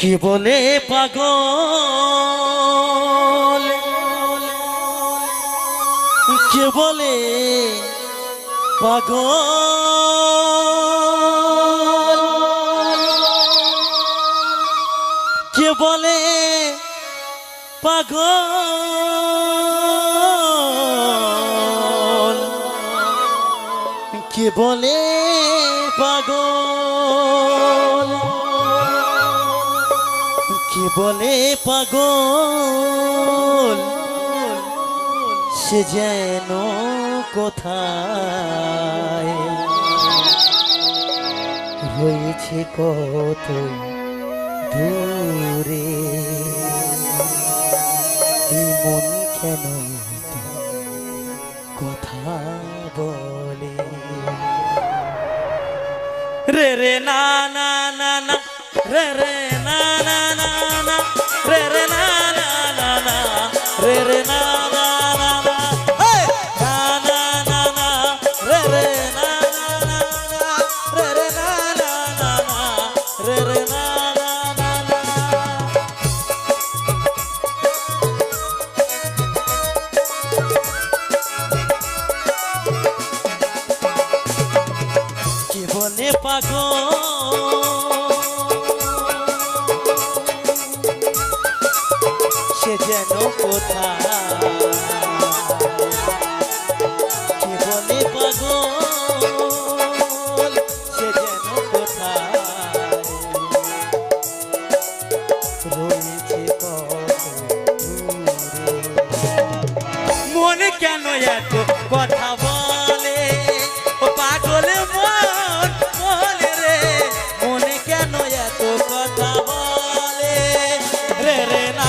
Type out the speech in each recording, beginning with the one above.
কে বলে পাগল। কে বলে পাগল। কে বলে পাগল। কে বলে পাগল। কে বলে পাগল? সে যেন কোথায়? রয়েছে কত দূরে। মন কেন কথা বলে? রে রে না না না না। রে রে না না না না রে রে না না না না রে রে না না না কেন এত কথা বলে? ও পাগল মন, বলে রে, মনে কেন এত কথা বলে? রে না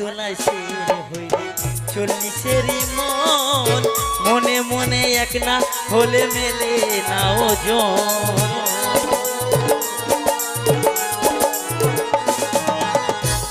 রাশি শের হইলে চল্লিশেরই মন। মনে মনে এক না হলে মেলে না ওজন।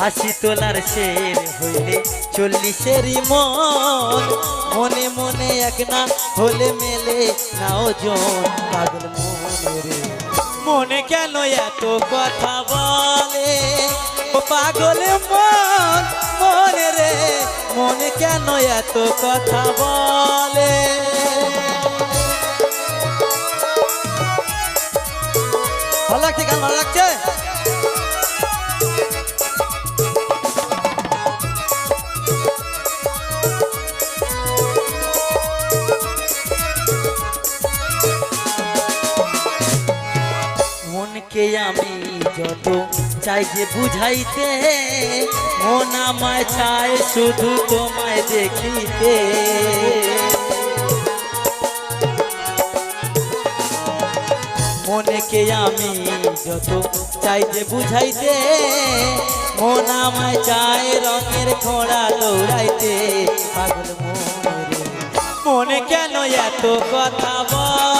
আশি তোলার শের হইলে চল্লিশেরই মন। মনে মনে এক না হলে মেলে না ওজন। পাগল মনে রে মনে কেন এত কথা বলে? পাগল মন, মনে রে, মনে কেন এত কথা বলে? ভালো লাগছে, গান ভালো লাগছে? যত চাই যে বুঝাইতে, মন আমায় চায় শুধু তোমায় দেখিতে। মনকে আমি যত চাই যে বুঝাইতে, মন আমায় চায় রঙের খোঁড়া দৌড়াইতে। পাগল মনে কেন এত কথা বলে?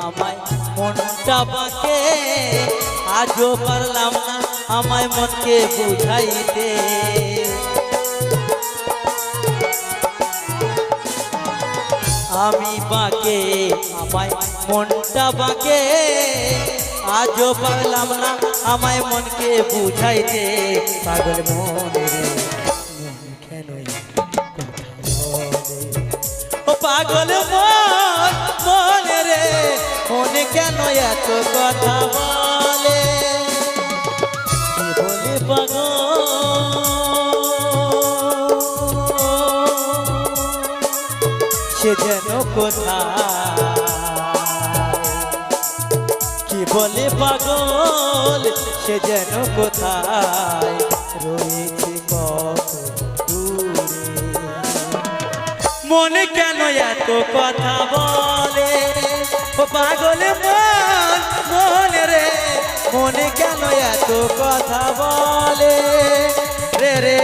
আমায় মনটা বাঁকে আজও পারলাম না আমায় মনকে বুঝাইতে। আমি বাঁকে, আমায় মনটা বাঁকে আজও পারলাম না আমায় মনকে বুঝাইতে। পাগল মনে রে মন কেন ও পাগল মনে! কেন এত কথা বলে? সে যেন কথা কি বলে সে যেন রয়েছে মনে কেন এত কথা বলে? ও পাগল মন মনে রে মনে কেন এত কথা বলে? রে রে